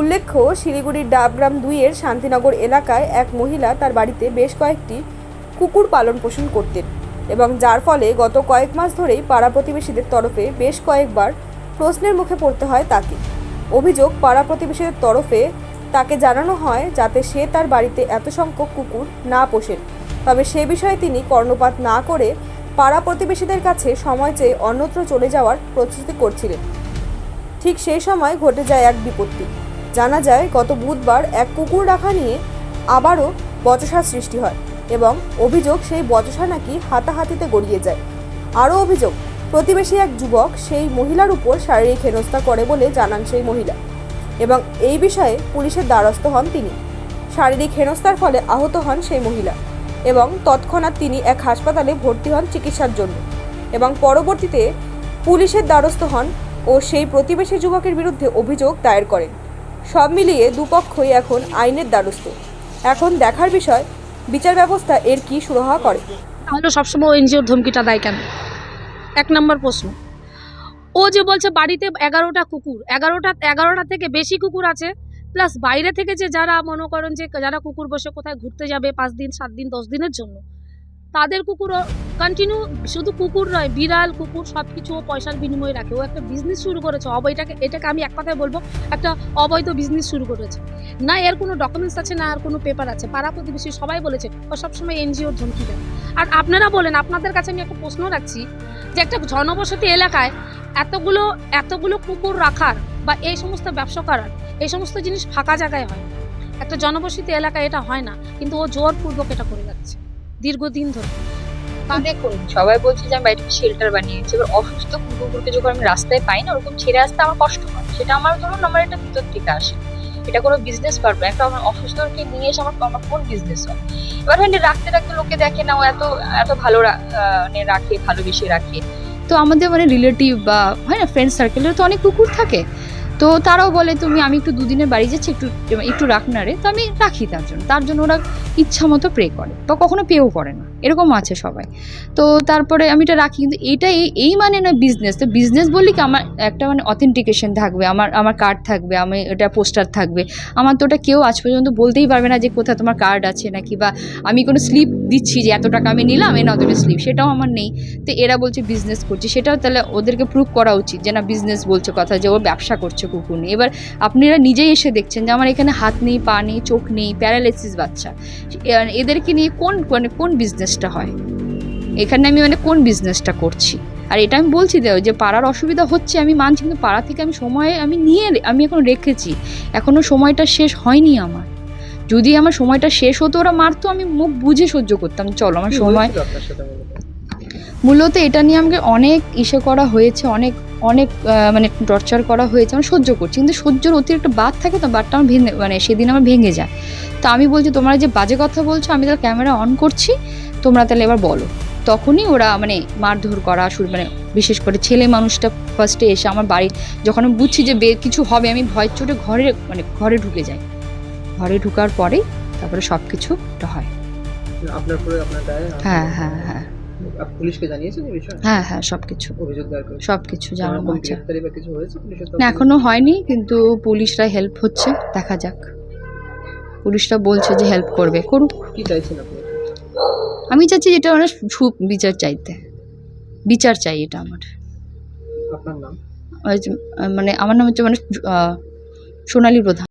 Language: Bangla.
উল্লেখ্য, শিলিগুড়ির ডাবগ্রাম দুইয়ের শান্তিনগর এলাকায় এক মহিলা তার বাড়িতে বেশ কয়েকটি কুকুর পালন পোষণ করতেন এবং যার ফলে গত কয়েক মাস ধরেই পাড়া প্রতিবেশীদের তরফে বেশ কয়েকবার প্রশ্নের মুখে পড়তে হয় তাকে। অভিযোগ, পাড়া প্রতিবেশীদের তরফে তাকে জানানো হয় যাতে সে তার বাড়িতে এত সংখ্যক কুকুর না পোষেন। তবে সে বিষয়ে তিনি কর্ণপাত না করে পাড়া প্রতিবেশীদের কাছে সময় চেয়ে অন্যত্র চলে যাওয়ার প্রস্তুতি করছিলেন। ঠিক সেই সময় ঘটে যায় এক বিপত্তি। জানা যায়, গত বুধবার এক কুকুর রাখা নিয়ে আবারও বচসার সৃষ্টি হয় এবং অভিযোগ সেই বচসা নাকি হাতাহাতিতে গড়িয়ে যায়। আরও অভিযোগ, প্রতিবেশী এক যুবক সেই মহিলার উপর শারীরিক হেনস্থা করে বলে জানান সেই মহিলা এবং এই বিষয়ে পুলিশের দ্বারস্থ হন তিনি। শারীরিক হেনস্থার ফলে আহত হন সেই মহিলা এবং তৎক্ষণাৎ তিনি এক হাসপাতালে ভর্তি হন চিকিৎসার জন্য এবং পরবর্তীতে পুলিশের দ্বারস্থ হন ও সেই প্রতিবেশী যুবকের বিরুদ্ধে অভিযোগ দায়ের করেন। সব মিলিয়ে দুপক্ষই এখন আইনের দ্বারস্থ। এখন দেখার বিষয়, বিচার ব্যবস্থা এর কি সুরাহা করে? তাহলে সবসময় এনজিওর ধমকিটা দেয় কেন? এক নম্বর প্রশ্ন। ও যে বলছে বাড়িতে এগারোটা কুকুর, এগারোটা এগারোটা থেকে বেশি কুকুর আছে, প্লাস বাইরে থেকে যে যারা মনে করেন যে যারা কুকুর বসে কোথায় ঘুরতে যাবে পাঁচ দিন, সাত দিন, দশ দিনের জন্য তাদের কুকুরও কন্টিনিউ শুধু কুকুর নয়, বিড়াল, কুকুর সব কিছু ও পয়সার বিনিময়ে রাখে। ও একটা বিজনেস শুরু করেছে। অবৈটাকে এটাকে আমি এক কথায় বলব, একটা অবৈধ বিজনেস শুরু করেছে। না, এর কোনো ডকুমেন্টস আছে, না, আর কোনো পেপার আছে। পাড়া প্রতিবেশী সবাই বলেছে, ও সবসময় এনজিওর ধমকি দেয়। আর আপনারা বলেন, আপনাদের কাছে আমি একটা প্রশ্ন রাখছি, যে একটা জনবসতি এলাকায় এতগুলো এতগুলো কুকুর রাখার বা এই সমস্ত ব্যবসা করার, এই সমস্ত জিনিস ফাঁকা জায়গায় হয় একটা জনবসতি এলাকায় এটা হয় না, কিন্তু ও জোরপূর্বক এটা করে যাচ্ছে। দীর্ঘদিন ধরে। দেখুন সবাই বলছে যে আমি বাড়িতে শেল্টার বানিয়েছি এবার অসুস্থ কুকুরকে যখন আমি রাস্তায় পাই না ওরকম ছেড়ে আসতে আমার কষ্ট হয়। সেটা আমার ধরুন আমার একটা ভিতর থেকে আসে। এটা কোনো বিজনেস পারবে একটা আমার অসুস্থকে নিয়ে এসে আমার আমার কোন বিজনেস হয়? এবার হয়তো রাখতে রাখতে লোকে দেখে না ও এত এত ভালো মানে রাখে ভালোবেসে রাখে। তো আমাদের মানে রিলেটিভ বা হয় না ফ্রেন্ড সার্কেলের তো অনেক কুকুর থাকে। তো তারাও বলে, তুমি, আমি একটু দুদিনের বাড়ি যাচ্ছি, একটু একটু রাখ না রে তো আমি রাখি তার জন্য। তার জন্য ওরা ইচ্ছা মতো প্রে করে। বা কখনো পেও করে না। এরকম আছে সবাই। তো তারপরে আমি এটা রাখি, কিন্তু এটা এই- মানে না বিজনেস তো বিজনেস বললে কি, আমার একটা মানে অথেন্টিকেশন থাকবে, আমার আমার কার্ড থাকবে, আমি এটা পোস্টার থাকবে। আমার তো ওটা কেউ আজ পর্যন্ত বলতেই পারবে না যে কোথায় তোমার কার্ড আছে নাকি, বা আমি কোনো স্লিপ দিচ্ছি যে এত টাকা আমি নিলাম, এ না তুমি স্লিপ সেটাও আমার নেই। তো এরা বলছে বিজনেস করছে, সেটাও তাহলে ওদেরকে প্রুভ করা উচিত যে না বিজনেস বলছে কথা, যে ও ব্যবসা করছে কুকুর নিয়ে। এবার আপনারা নিজেই এসে দেখছেন যে আমার এখানে হাত নেই, পা নেই, চোখ নেই প্যারালাইসিস বাচ্চা। এদেরকে নিয়ে কোন মানে কোন বিজনেসটা হয়। এখানে আমি মানে কোন বিজনেসটা করছি? আর এটা আমি বলছি দেও যে পাড়ার অসুবিধা হচ্ছে আমি মানছি কিন্তু পাড়া থেকে আমি সময় আমি নিয়ে আমি এখন রেখেছি। এখনও সময়টা শেষ হয়নি আমার। যদি আমার সময়টা শেষ হতো ওরা মারতো আমি মুখ বুঝে সহ্য করতাম। চলো আমার সময় মূলত এটা নিয়ে আমাকে অনেক ইসে করা হয়েছে অনেক অনেক মানে টর্চার করা হয়েছে আমি সহ্য করছি। কিন্তু সহ্যর অতিরিক্ত বাদ থাকে তো বাদটা আমার ভেঙে মানে সেদিন আমার ভেঙে যায়। তো আমি বলছি তোমরা যে বাজে কথা বলছো আমি তার ক্যামেরা অন করছি। তোমরা তাহলে এবার বলো। তখনই ওরা মানে মারধর করা শুরু মানে বিশেষ করে ছেলে মানুষটা ফার্স্টে এসে আমার বাড়ি যখন আমি বুঝছি যে বে কিছু হবে আমি ভয় চোটে ঘরে মানে ঘরে ঢুকে যাই। ঘরে ঢুকার পরে তারপরে সব কিছু হয়। আপনার পরে আপনার হ্যাঁ হ্যাঁ হ্যাঁ। পুলিশকে জানিয়েছেন এই বিষয়ে? হ্যাঁ হ্যাঁ সব কিছু অভিযোগ দায়ের করেছেন। সব কিছু জানানো হয়েছে পুলিশের না এখনও হয়নি কিন্তু পুলিশরা হেল্প হচ্ছে। দেখা যাক। পুলিশরা বলছে যে হেল্প করবে। করুক। কি চাইছেন আপনি? আমি চাচ্ছি যেটা মানে সুপ বিচার চাইতে। বিচার চাই এটা আমার। মানে আমার নাম হচ্ছে মানে সোনালী প্রধান।